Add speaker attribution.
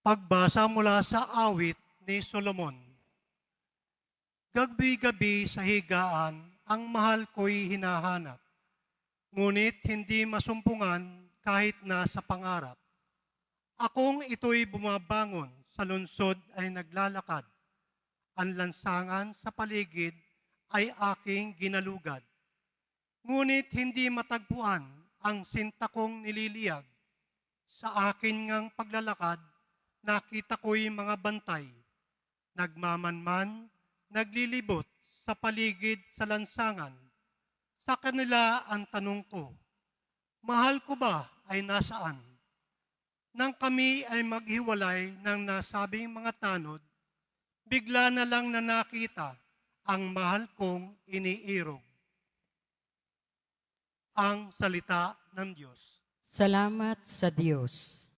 Speaker 1: Pagbasa mula sa awit ni Solomon. Gagbi-gabi sa higaan, ang mahal ko'y hinahanap. Ngunit hindi masumpungan kahit na sa pangarap. Akong ito'y bumabangon, sa lungsod ay naglalakad. Ang lansangan sa paligid ay aking ginalugad. Ngunit hindi matagpuan ang sinta kong nililiyag. Sa akin ngang paglalakad, nakita ko'y mga bantay. Nagmamanman, naglilibot sa paligid sa lansangan. Sa kanila ang tanong ko, mahal ko ba ay nasaan? Nang kami ay maghiwalay ng nasabing mga tanod, bigla na lang na nakita ang mahal kong iniirog. Ang salita ng Diyos.
Speaker 2: Salamat sa Diyos.